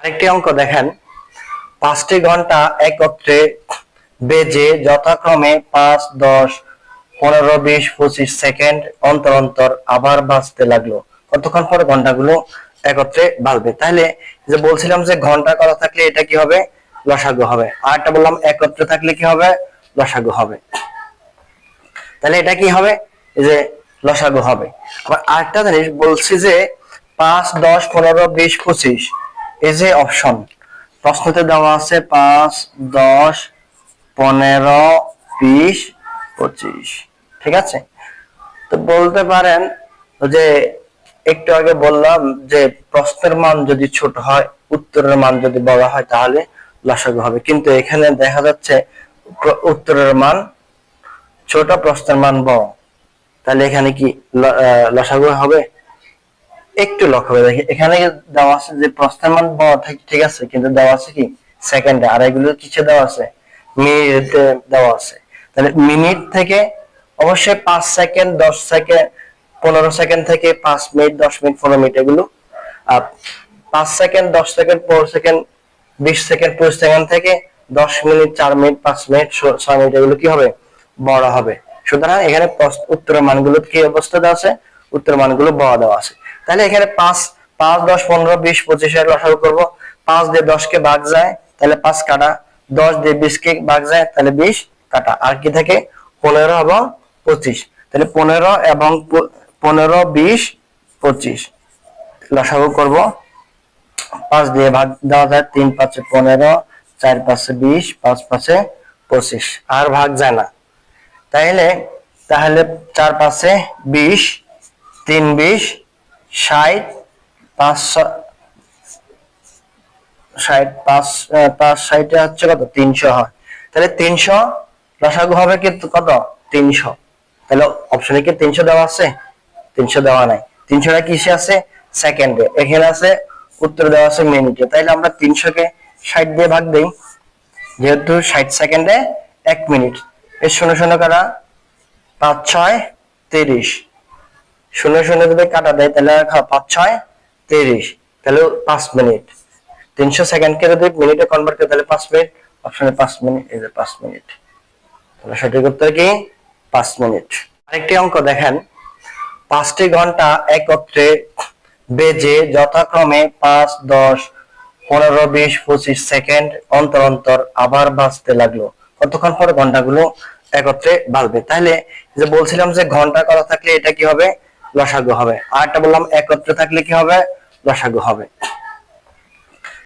আরেকটি অঙ্ক দেখেন। পাঁচটি ঘণ্টা একত্রে বেজে যথাক্রমে পাঁচ, দশ, পনেরো, বিশ, পঁচিশ সেকেন্ড অন্তর অন্তর আবার বাজতে লাগল। কতক্ষণ পরে ঘন্টাগুলো একত্রে বাজবে তাহলে যে বলছিলাম যে ঘণ্টা করা থাকলে এটা কি হবে? লসাগু হবে। আর একটা বললাম, একত্রে থাকলে কি হবে? লসাগু হবে। তাহলে এটা কি হবে? যে লসাগু হবে। আবার আরেকটা জিনিস বলছি যে পাঁচ, দশ, পনেরো, বিশ, পঁচিশ এই যে অপশন প্রশ্নতে দেওয়া আছে পাঁচ, দশ, পনেরো, বিশ, পঁচিশ। ঠিক আছে? তো বলতে পারেন যে একটু আগে বললাম যে প্রশ্নের মান যদি ছোট হয়, উত্তরের মান যদি বড় হয়, তাহলে লসাগু হবে। কিন্তু এখানে দেখা যাচ্ছে উত্তরের মান ছোট, প্রশ্নের মান বড়। তাহলে এখানে কি লসাগু হবে? একটু লক্ষ্য করে দেখি। এখানে দেওয়া আছে যে প্রশ্নের মান ঠিক- আছে, কিন্তু দেওয়া আছে কি? সেকেন্ডে আর এগুলো কিছু দেওয়া আছে? মিনিটে দেওয়া আছে। তাহলে মিনিট থেকে অবশ্যই পাঁচ সেকেন্ড দশ সেকেন্ড পনেরো সেকেন্ড থেকে পাঁচ মিনিট, দশ মিনিট, পনেরো মিনিট এগুলো। আর পাঁচ সেকেন্ড দশ সেকেন্ড পনেরো সেকেন্ড বিশ সেকেন্ড পঁচিশ সেকেন্ড থেকে দশ মিনিট, চার মিনিট, পাঁচ মিনিট ছয় মিনিট এগুলো কি হবে? বড় হবে। সুতরাং এখানে উত্তরের মানগুলো কি অবস্থা দেওয়া আছে? উত্তরের মানগুলো বড় দেওয়া আছে। তাহলে এখানে পাঁচ পাঁচ, দশ, পনেরো, বিশ পঁচিশের লসাগু করব। পাঁচ দিয়ে দশকে ভাগ যায়, তাহলে পাঁচ কাটা। দশ দিয়ে বিশকে ভাগ যায়, তাহলে বিশ কাটা। আর কি থাকে? পনেরো এবং পঁচিশ। তাহলে পনেরো এবং পনেরো, বিশ, পঁচিশ। লসাগু করব। পাঁচ দিয়ে ভাগ দেওয়া যায়, তিন পাঁচে পনেরো, চার পাঁচে বিশ, পাঁচ পাঁচে পঁচিশ। আর ভাগ যায় না। তাইলে তাহলে চার পাঁচে বিশ, তিন বিশ ষাট, পাঁচ ষাট, পাঁচ পাঁচ ষাটে হচ্ছে কত? তিনশো হয়। তাহলে তিনশো লসাগু হবে কিন্তু কত? তিনশো। তাহলে অপশনে কি তিনশো দেওয়া আছে? তিনশো দেওয়া নাই। তিনশোটা কিসে আছে? সেকেন্ডে এখানে আছে, উত্তর দেওয়া আছে মিনিটে তাইলে আমরা তিনশোকে ষাট দিয়ে ভাগ দিই। যেহেতু ষাট সেকেন্ডে এক মিনিট এর শূন্য শূন্য কাটা পাঁচ, ছয়, তিরিশ। শূন্য শূন্য যদি কাটা দেয়, তাহলে পাঁচ, ছয়, তিরিশ, তাহলে পাঁচ মিনিট। তিনশো সেকেন্ডকে যদি মিনিটে কনভার্ট করে, তাহলে পাঁচ মিনিট। অপশনে পাঁচ মিনিট, এই যে পাঁচ মিনিট। তাহলে সঠিক উত্তর কি? পাঁচ মিনিট। আরেকটি অঙ্ক দেখেন। পাঁচটি ঘণ্টা একত্রে বেজে যথাক্রমে পাঁচ, দশ, পনেরো, বিশ, পঁচিশ সেকেন্ড অন্তর অন্তর আবার বাঁচতে লাগল। কতক্ষণ পরে ঘন্টাগুলো একত্রে বাজবে? তাহলে যে বলছিলাম যে ঘণ্টা করা থাকলে এটা কি হবে? লসাগু হবে। আর একটা বললাম একত্রে থাকলে কি হবে? লসাগু হবে।